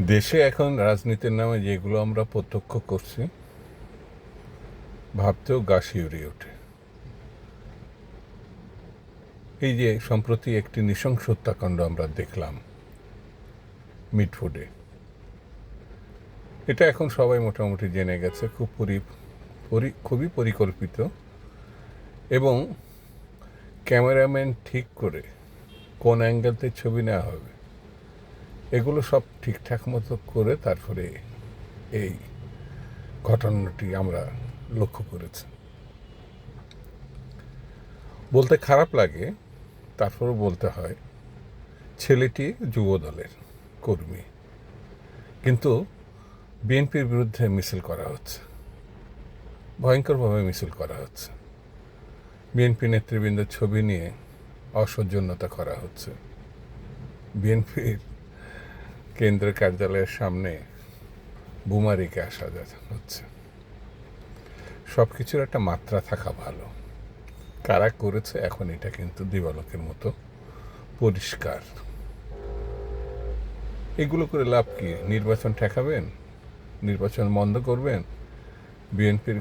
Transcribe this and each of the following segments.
দেশে এখন রাজনীতির নামে যেগুলো আমরা প্রত্যক্ষ করছি, ভাবতেও গা শিউরে ওঠে। এই যে সম্প্রতি একটি নৃশংস হত্যাকাণ্ড আমরা দেখলাম মিটফুডে এটা এখন সবাই মোটামুটি জেনে গেছে, খুব পরি- খুবই পরিকল্পিত এবং ক্যামেরাম্যান ঠিক করে কোন অ্যাঙ্গেলতে ছবি নেওয়া হবে এগুলো সব ঠিকঠাক মতো করে তারপরে এই ঘটনাটি আমরা লক্ষ্য করেছি। বলতে খারাপ লাগে তারপরে বলতে হয়, ছেলেটি যুব দলের কর্মী। কিন্তু বিএনপির বিরুদ্ধে মিছিল করা হচ্ছে। ভয়ঙ্করভাবে মিছিল করা হচ্ছে। বিএনপি নেতৃবৃন্দের ছবি নিয়ে অসৌজন্যতা করা হচ্ছে। বিএনপির কেন্দ্র কার্যালয়ের সামনে বোমা রেখে আসা হচ্ছে। সব কিছুর একটা মাত্রা থাকা ভালো। কারা করেছে, এখন এটা কিন্তু দিবালকের মতো পরিষ্কার। এগুলো করে লাভ কি? নির্বাচন ঠেকাবেন? নির্বাচন বন্ধ করবেন? বিএনপির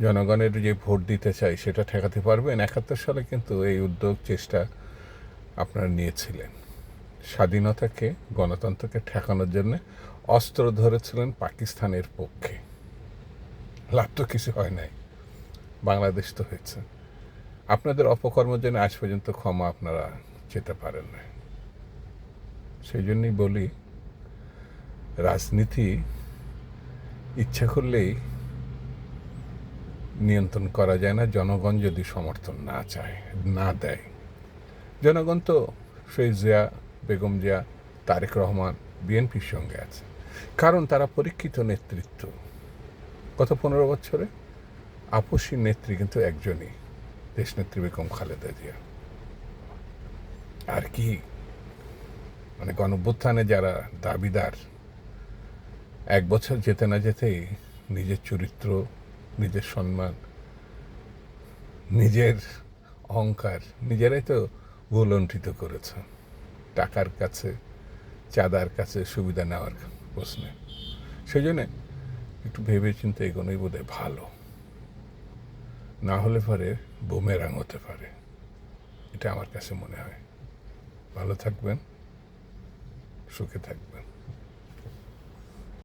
জনগণের যে ভোট দিতে চাই সেটা ঠেকাতে পারবেন? একাত্তর সালে কিন্তু এই উদ্যোগ, চেষ্টা আপনারা নিয়েছিলেন। স্বাধীনতাকে, গণতন্ত্রকে ঠেকানোর জন্য অস্ত্র ধরেছিলেন পাকিস্তানের পক্ষে। লাভ তো কিছু হয় নাই। বাংলাদেশ তো হয়েছে। আপনাদের অপকর্মের জন্য আজ পর্যন্ত ক্ষমা আপনারা যেতে পারেন না সেই জন্যই বলি, রাজনীতি ইচ্ছা করলেই নিয়ন্ত্রণ করা যায় না, জনগণ যদি সমর্থন না চায়, না দেয়। জনগণ তো সেই জিয়া বেগম জিয়া, তারেক রহমান, বিএনপির সঙ্গে আছে। কারণ তারা পরীক্ষিত নেতৃত্ব। গত পনেরো বছরে আপসী নেত্রী কিন্তু একজনই, দেশনেত্রী বেগম খালেদা জিয়া। আর কি? মানে গণভ্যুত্থানে যারা দাবিদার, এক বছর যেতে না যেতেই নিজের চরিত্র, নিজের সম্মান, নিজের অহংকার নিজেরাই তো ভুলণ্ঠিত করেছে। টাকার কাছে, চাঁদার কাছে সুবিধা নেওয়ার প্রশ্নে। সেই জন্যে একটু ভেবে চিন্তে এগোনোই বোধহয় ভালো। না হলে পরে বোমেরাং হতে পারে। এটা আমার কাছে মনে হয়। ভালো থাকবেন, সুখে থাকবেন।